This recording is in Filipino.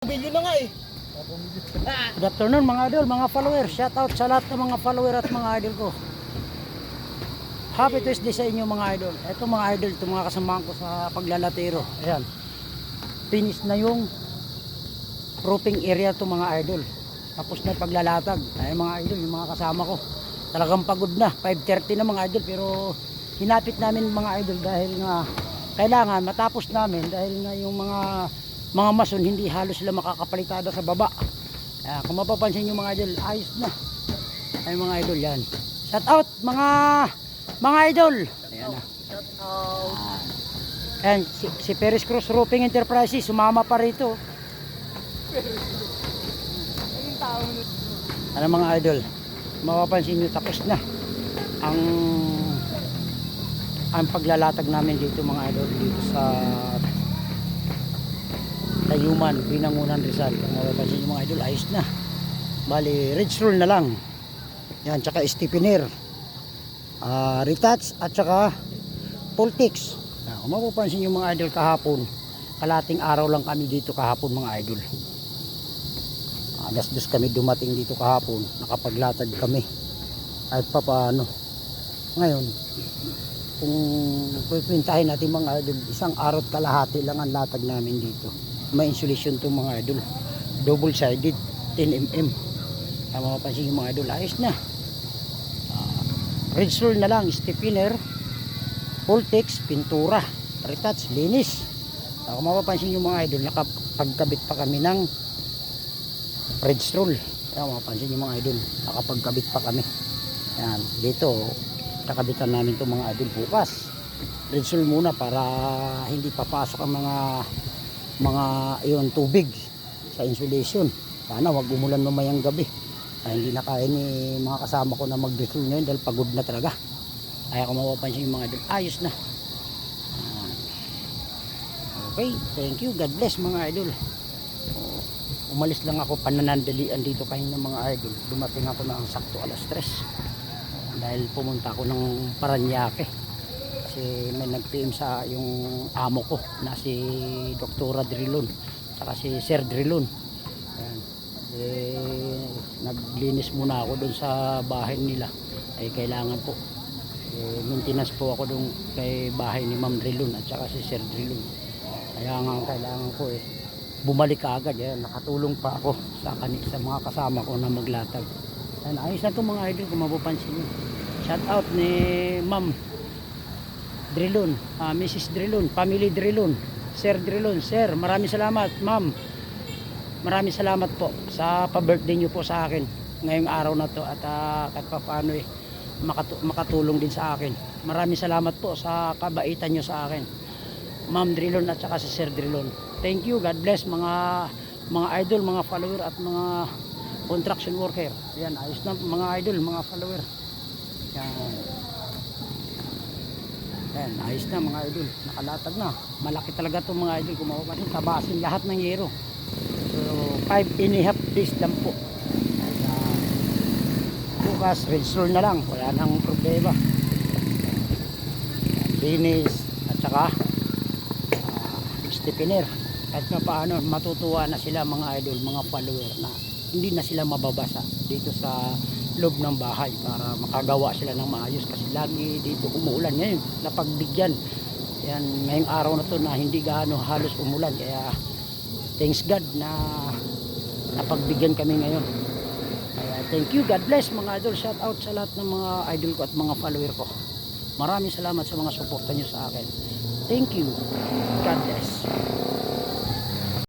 Bilyo na nga eh. Good afternoon mga idol, mga follower. Shout out sa lahat ng mga follower at mga idol ko. Happy Tuesday sa inyo mga idol. Ito mga idol, ito mga kasamahan ko sa paglalatero. Ayan. Finish na yung routing area to mga idol. Tapos na paglalatag. Ayan mga idol, yung mga kasama ko. Talagang pagod na. 5.30 na mga idol pero hinapit namin mga idol dahil nga kailangan matapos namin dahil nga yung mga mga mason hindi halos sila makakapalitada sa baba. Kaya kung mapapansin nyo mga idol, ayos na. Ay mga idol yan. Shout out mga mga idol. Ayan na. Shout out. Ayan, si, si Perez Cruz Roofing Enterprises, sumama pa rito. Ano mga idol, mapapansin nyo tapos na ang ang paglalatag namin dito mga idol dito sa Tayuman, Binangunan Rizal. Kung mapapansin nyo mga idol, ayos na. Bali, ridge roll na lang. Yan, tsaka stiffener. Ah, retouch at tsaka Pultix. Ah, kung mapapansin nyo mga idol kahapon, kalating araw lang kami dito kahapon mga idol. Alas dos kami dumating dito kahapon, nakapaglatag kami. Kahit pa paano. Ngayon, kung pipintahin natin mga idol, isang araw at kalahati lang ang latag namin dito. May insulation to mga idol. Double sided, 10 mm. Kaya mapapansin yung mga idol, ayos na. Uh, red roll na lang, stiffener, Voltex, pintura, retouch, linis. Uh, kung mapapansin yung mga idol, nakapagkabit pa kami ng red stroll. Kaya mapapansin nyo mga idol, nakapagkabit pa kami. Yan, dito, kakabitan namin itong mga idol bukas. Red stroll muna para hindi papasok ang mga mga iyon tubig sa insulation. Sana wag umulan mamayang gabi. Ay, hindi na kaya ni mga kasama ko na mag-red stroll ngayon dahil pagod na talaga. Kaya kung mapapansin yung mga idol, ayos na. Yan. Okay, thank you. God bless mga idol umalis lang ako pananandalian dito kanina mga idol dumating ako ng sakto alas 3 dahil pumunta ako ng Paranaque kasi may nag-PM sa yung amo ko na si Doktora Drilon saka si Sir Drilon. Ayan. Eh, naglinis muna ako doon sa bahay nila. Ay kailangan po. Eh, maintenance po ako doon kay bahay ni Ma'am Drilon at saka si Sir Drilon. Kaya nga kailangan ko eh bumalik agad. Yan nakatulong pa ako sa kani sa mga kasama ko na maglatag. Yan ayos na to mga idol kung mapapansin nyo shout out ni ma'am Drilon ah, Mrs. Drilon family Drilon Sir Drilon Sir maraming salamat ma'am maraming salamat po sa pa-birthday nyo po sa akin ngayong araw na to at uh, kahit pa paano eh makatu- makatulong din sa akin maraming salamat po sa kabaitan nyo sa akin Ma'am Drilon at saka si Sir Drilon. Thank you. God bless mga mga idol, mga follower at mga construction worker. Yan, ayos na mga idol, mga follower. Yan. Yan, ayos na mga idol. Nakalatag na. Malaki talaga itong mga idol. Kung mapapansin, tabasin lahat ng yero. So, 5 and a half days lang po. Kaya, bukas, red roll na lang. Wala nang problema. Linis at saka stiffener at na paano matutuwa na sila mga idol mga follower na hindi na sila mababasa dito sa loob ng bahay para makagawa sila ng maayos kasi lagi dito umuulan ngayon napagbigyan. Yan ngayong araw na to na hindi gaano halos umulan kaya thanks God na napagbigyan kami ngayon. Kaya thank you God bless mga idol. Shout out sa lahat ng mga idol ko at mga follower ko. Maraming salamat sa mga suporta nyo sa akin. Thank you. God bless